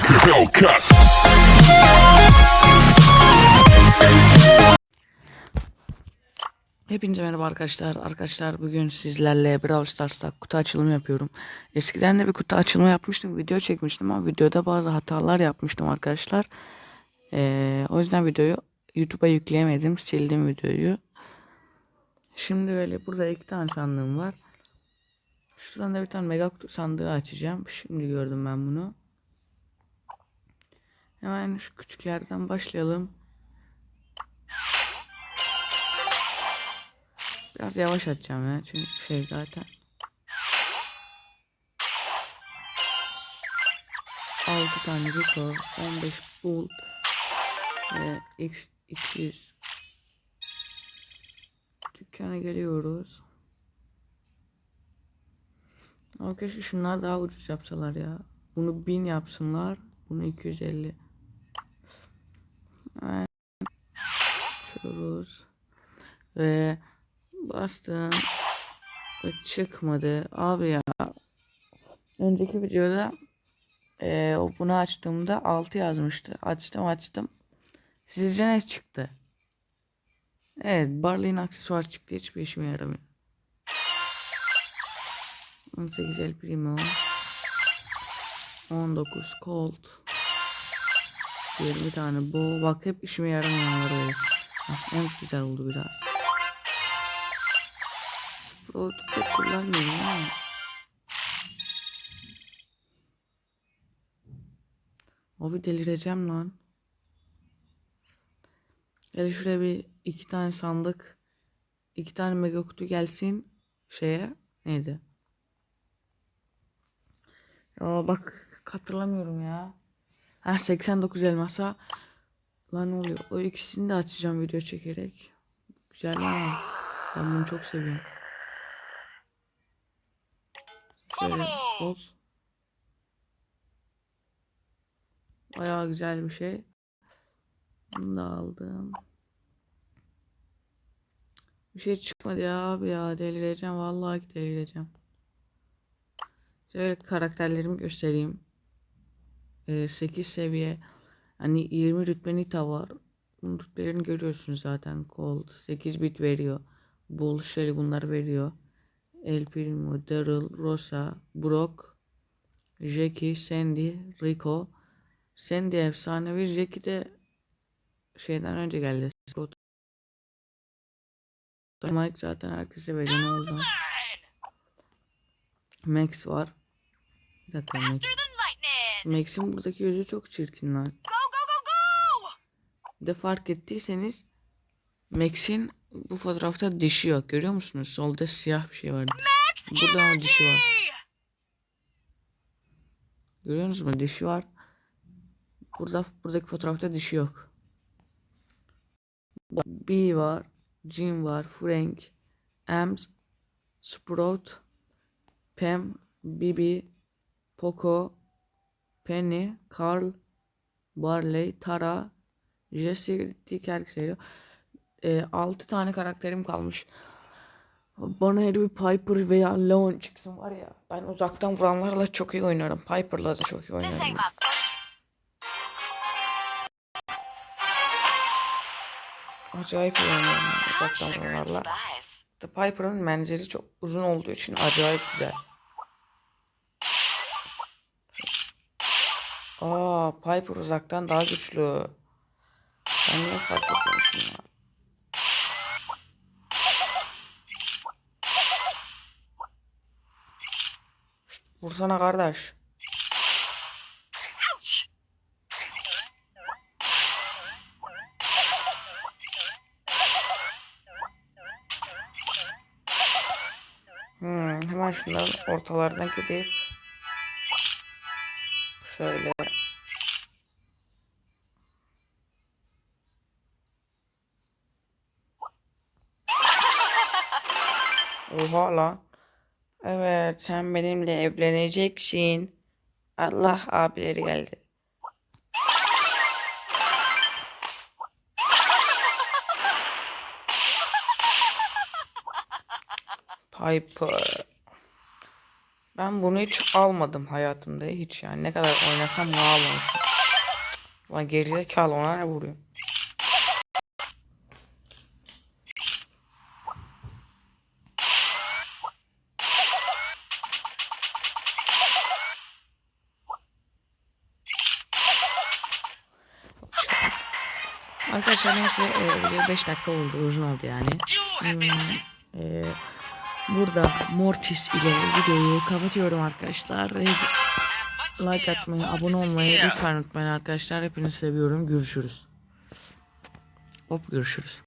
like a Hellcat. Hepinize merhaba arkadaşlar. Arkadaşlar bugün sizlerle Brawl Stars'ta kutu açılımı yapıyorum. Eskiden de bir kutu açılımı yapmıştım. Video çekmiştim ama videoda bazı hatalar yapmıştım arkadaşlar. Ee, o yüzden videoyu YouTube'a yükleyemedim. Sildim videoyu. Şimdi böyle burada iki tane sandığım var. Şuradan da bir tane mega kutu sandığı açacağım. Şimdi gördüm ben bunu. Hemen şu küçüklerden başlayalım. Biraz yavaş atacağım ya çünkü şey zaten. Altı tane Rico, 15 Bolt ve X 200 Dükkana geliyoruz. Ama keşke şunlar daha ucuz yapsalar ya. Bunu 1000 yapsınlar. Bunu 250. Hemen açıyoruz. Ve bastım. Ve çıkmadı. Abi ya. Önceki videoda eee, o bunu açtığımda 6 yazmıştı. Açtım açtım. Sizce ne çıktı? Evet Barley'in aksesuar çıktı. Hiçbir işime yaramıyor. 18 El Primo. 19 Colt. 20 tane bu. Bak hep işime yaramayanlar en güzel oldu biraz. Sprout'u pek kullanmıyorum ama. Abi delireceğim lan. Hele şuraya bir iki tane sandık. iki tane mega kutu gelsin şeye. Neydi? Ya bak hatırlamıyorum ya. Ha 89 elmasa. Lan ne oluyor? O ikisini de açacağım video çekerek. Güzel ha. Ben bunu çok seviyorum. Şöyle hop. Bayağı güzel bir şey. Bunu da aldım. Bir şey çıkmadı ya abi ya delireceğim vallahi delireceğim. Şöyle karakterlerimi göstereyim. Ee, 8 seviye hani 20 rütbe Nita var. Bunun rütbelerini görüyorsunuz zaten. Cold 8 bit veriyor. Bull Shelly bunları veriyor. El Primo, Daryl, Rosa, Brock, Jackie, Sandy, Rico. Sandy efsanevi. Jackie de şeyden önce geldi. Scott. Mike zaten herkese veriyor. Ne oldu? Max var. Bir dakika Max. Max'in buradaki yüzü çok çirkin lan. De fark ettiyseniz Max'in bu fotoğrafta dişi yok. Görüyor musunuz? Solda siyah bir şey var. Burada ama dişi var. Görüyor musunuz? Dişi var. Burada buradaki fotoğrafta dişi yok. B var. Jim var. Frank. Ems. Sprout. Pam. Bibi. Poco. Penny. Carl. Barley. Tara. Jesse. Dick herkes geliyor. E, 6 tane karakterim kalmış. Bana her bir Piper veya Leon çıksın var ya. Ben uzaktan vuranlarla çok iyi oynarım. Piper'la da çok iyi oynarım. Acayip iyi oynarım yani uzaktan vuranlarla. The Piper'ın menzili çok uzun olduğu için acayip güzel. Aa, Piper uzaktan daha güçlü. Ben niye fark etmemişim ya? Vursana kardeş. Hmm, hemen şunların ortalarına gidip şöyle Oha lan. Evet sen benimle evleneceksin. Allah abileri geldi. Piper. Ben bunu hiç almadım hayatımda hiç yani ne kadar oynasam bunu almamışım. Lan gerizekalı ona ne vuruyor? Arkadaşlar neyse e, video 5 dakika oldu uzun oldu yani. Hmm, e, burada Mortis ile videoyu kapatıyorum arkadaşlar. Like atmayı, abone olmayı lütfen unutmayın arkadaşlar. Hepinizi seviyorum. Görüşürüz. Hop görüşürüz.